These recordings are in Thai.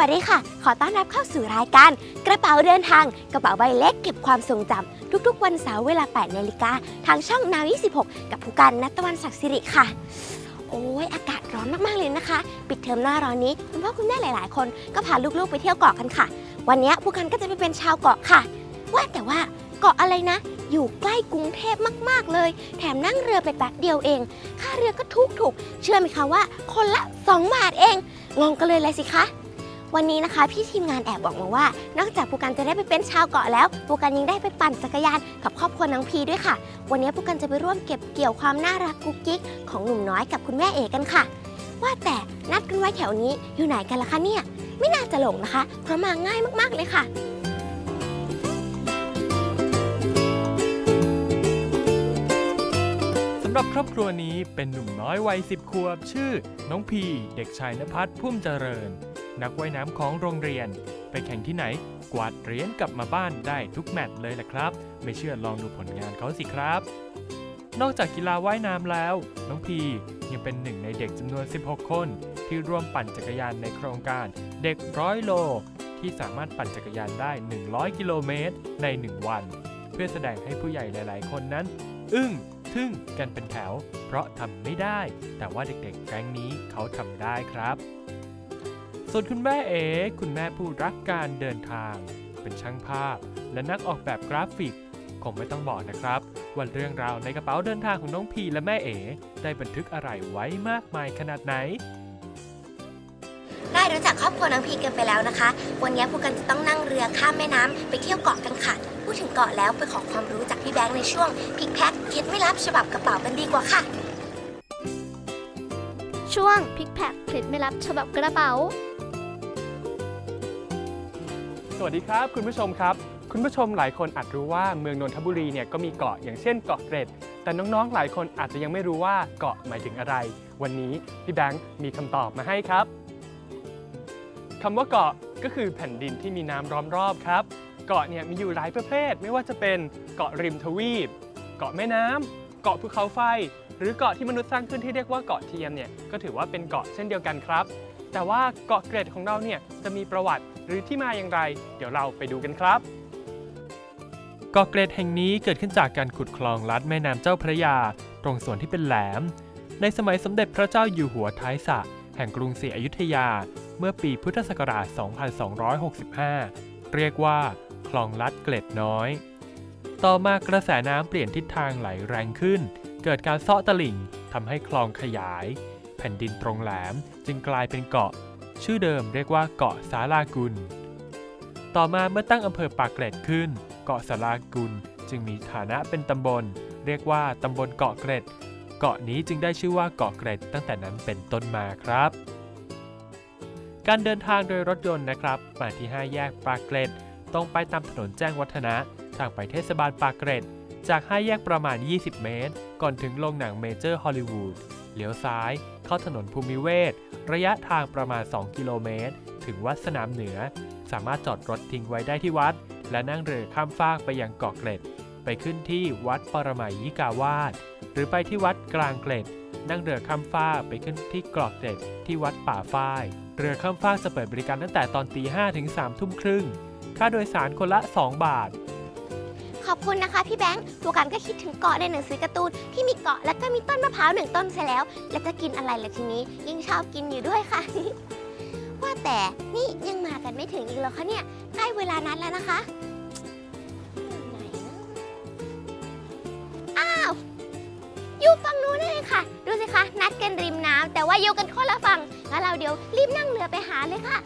วัสดีค่ะ ขอต้อนรับเข้าสู่รายการกระเป๋าเดินทาง กระเป๋าใบเล็กเก็บความทรงจำทุกๆ วันเสาร์เวลา 8นาฬิกาทางช่องนาว26 กับผู้การนัตวันศักดิ์สิริค่ะ โอ้ยอากาศร้อนมากๆเลยนะคะ ปิดเทอมหน้าร้อนนี้คุณพ่อคุณแม่หลายๆ คนก็พาลูกๆไปเที่ยวเกาะกันค่ะ วันนี้ผู้การก็จะไปเป็นชาวเกาะค่ะ ว่าแต่ว่าเกาะอะไรนะ อยู่ใกล้กรุงเทพมากๆเลย แถมนั่งเรือไปแป๊บเดียวเอง ค่าเรือก็ถูกถูกๆเชื่อไหมคะว่า คนละ 2 บาทเองงงกันเลยเลยสิคะ วันนี้นะคะ พี่ทีมงานแอบบอกมาว่า นอกจากปูกันจะได้ไปเป็นชาวเกาะแล้วปูกันยังได้ไปปั่นจักรยานกับครอบครัวน้องพีด้วยค่ะ วันนี้ปูกันจะไปร่วมเก็บเกี่ยวความน่ารักกุ๊กกิ๊กของหนุ่มน้อยกับคุณแม่เอกกันค่ะ ว่าแต่นัดกันไว้แถวนี้อยู่ไหนกันล่ะคะเนี่ย ไม่น่าจะหลงนะคะ เพราะมาง่ายมากๆเลยค่ะสำหรับครอบครัวนี้เป็นหนุ่มน้อยวัย10ขวบชื่อ น้องพี เด็กชายนภัสพุ่มเจริญ นักว่ายน้ำของโรงเรียน ไปแข่งที่ไหน กวาดเหรียญกลับมาบ้านได้ทุกแมตช์เลยแหละครับ ไม่เชื่อลองดูผลงานเขาสิครับ นอกจากกีฬาว่ายน้ำแล้ว น้องพียังเป็นหนึ่งในเด็กจำนวน 16 คน ที่ร่วมปั่นจักรยานในโครงการเด็กร้อยโล ที่สามารถปั่นจักรยานได้ 100 กิโลเมตรใน 1 วัน เพื่อแสดงให้ผู้ใหญ่หลาย ๆ คนนั้น อึ้งทึ่งกันเป็นแถว เพราะทำไม่ได้ แต่ว่าเด็กๆแก๊งนี้เขาทำได้ครับ ส่วนคุณแม่เอ๋คุณแม่ผู้รักการเดินทาง เป็นช่างภาพ และนักออกแบบกราฟิกคงไม่ต้องบอกนะครับว่าเรื่องราวในกระเป๋าเดินทางของน้องพีและแม่เอ๋ได้บันทึกอะไรไว้มากมายขนาดไหนได้รู้จักครอบครัวน้องพีกันไปแล้วนะคะ วันนี้พวกกันจะต้องนั่งเรือข้ามแม่น้ำไปเที่ยวเกาะกันค่ะ พูดถึงเกาะแล้วไปขอความรู้จากพี่แบงค์ในช่วงพิกแพ็คเคล็ดไม่ลับฉบับกระเป๋ากันดีกว่าค่ะ ช่วงพิกแพคเคล็ดไม่รับฉบับกระเป๋า สวัสดีครับ คุณผู้ชมครับ คุณผู้ชมหลายคนอาจรู้ว่าเมืองนนทบุรีเนี่ยก็มีเกาะอย่างเช่นเกาะเกร็ด แต่น้องๆหลายคนอาจจะยังไม่รู้ว่าเกาะหมายถึงอะไร วันนี้พี่แบงค์มีคำตอบมาให้ครับคำว่าเกาะก็คือแผ่นดินที่มีน้ำล้อมรอบครับ เกาะเนี่ยมีอยู่หลายประเภท ไม่ว่าจะเป็นเกาะริมทวีป เกาะแม่น้ำ เกาะภูเขาไฟ หรือเกาะที่มนุษย์สร้างขึ้นที่เรียกว่าเกาะเทียมเนี่ยก็ถือว่าเป็นเกาะเช่นเดียวกันครับ แต่ว่าเกาะเกร็ดของเราเนี่ยจะมีประวัติหรือที่มาอย่างไร เดี๋ยวเราไปดูกันครับเกาะเกร็ดแห่งนี้เกิดขึ้นจากการขุดคลองลัดแม่น้ำเจ้าพระยา ตรงส่วนที่เป็นแหลม ในสมัยสมเด็จพระเจ้าอยู่หัวท้ายสระแห่งกรุงศรีอยุธยา เมื่อปีพุทธศักราช 2265 เรียกว่า คลองลัดเกล็ดน้อย ต่อมากระแสน้ำเปลี่ยนทิศทางไหลแรงขึ้น เกิดการเซาะตลิ่งทำให้คลองขยาย แผ่นดินตรงแหลมจึงกลายเป็นเกาะ ชื่อเดิมเรียกว่าเกาะสาลากุล ต่อมาเมื่อตั้งอำเภอปากเกร็ดขึ้น เกาะสาลากุลจึงมีฐานะเป็นตำบล เรียกว่าตำบลเกาะเกร็ด เกาะนี้จึงได้ชื่อว่าเกาะเกร็ดตั้งแต่นั้นเป็นต้นมาครับ การเดินทางโดยรถยนต์นะครับมาที่ 5 แยกปากเกร็ดตรงไปตามถนนแจ้งวัฒนะ ทางไปเทศบาลปากเกร็ด จาก5แยกประมาณ 20 เมตร ก่อนถึงโรงหนังเมเจอร์ฮอลลีวูดเลี้ยวซ้าย เข้าถนนภูมิเวศ ระยะทางประมาณ 2 กิโลเมตร ถึงวัดสนามเหนือ สามารถจอดรถทิ้งไว้ได้ที่วัด และนั่งเรือข้ามฟากไปยังเกาะเกร็ด ไปขึ้นที่วัดปรมัยยิกาวาสหรือไปที่วัดกลางเกร็ด นั่งเรือข้ามฟากไปขึ้นที่เกาะเกร็ด ที่วัดป่าฝ้าย เรือข้ามฟากจะเปิดบริการตั้งแต่ตอนตี5ถึง3ทุ่มครึ่ง ค่าโดยสารคนละ 2 บาท ขอบคุณนะคะพี่แบงค์ตัวกันก็คิดถึงเกาะในหนังสือการ์ตูนที่มีเกาะแล้วก็มีต้นมะพร้าวหนึ่งต้นเสียแล้ว แล้วจะกินอะไรล่ะทีนี้ ยิ่งชอบกินอยู่ด้วยค่ะ ว่าแต่นี่ยังมากันไม่ถึงอีกแล้วคะเนี่ยใกล้เวลานัดแล้วนะคะไหนนะอ้าวอยู่ฝั่งนู้นนี่เองค่ะ ดูสิคะ นัดกันริมน้ำแต่ว่าอยู่กันคนละฝั่งงั้นเราเดี๋ยวรีบนั่งเรือไปหาเลยค่ะ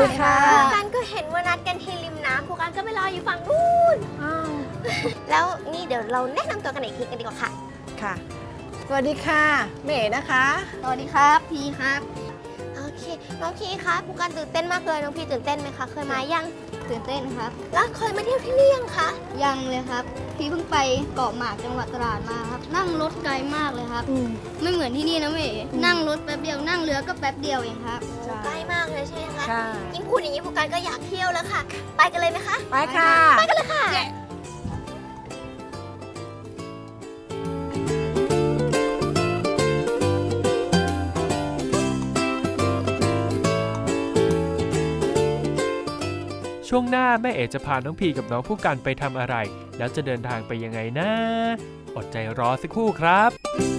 ดีค่ะ ครูกันก็เห็นว่านัดกันที่ริมน้ำครูกันก็ไปรออยู่ฝั่งนู้นอ้าวแล้วนี่เดี๋ยวเราแนะนำตัวกันอีกทีกันดีกว่าค่ะ ค่ะ สวัสดีค่ะเมย์นะคะ สวัสดีครับ พีครับ โอเคน้องพีคะครูกันตื่นเต้นมากเลยน้องพีตื่นเต้นไหมคะ เคยมายังตื่นเต้นครับ แล้วเคยมาเที่ยวที่นี่ยังคะยังเลยครับ พี่เพิ่งไปเกาะหมากจังหวัดตราดมาครับ นั่งรถไกลมากเลยครับ ไม่เหมือนที่นี่นะเมย์นั่งรถแป๊บเดียวนั่งเรือก็แป๊บเดียวเองครับใช่ใกล้มากเลยใช่ไหมคะใช่ยิ่งพูดอย่างนี้ครูกันก็อยากเที่ยวแล้วค่ะ ไปกันเลยไหมคะ ไปค่ะ ไปกันเลยค่ะ ช่วงหน้าแม่เอ๋จะพาน้องพีกับน้องผู้กันไปทำอะไร แล้วจะเดินทางไปยังไงนะ อดใจรอสักครู่ครับ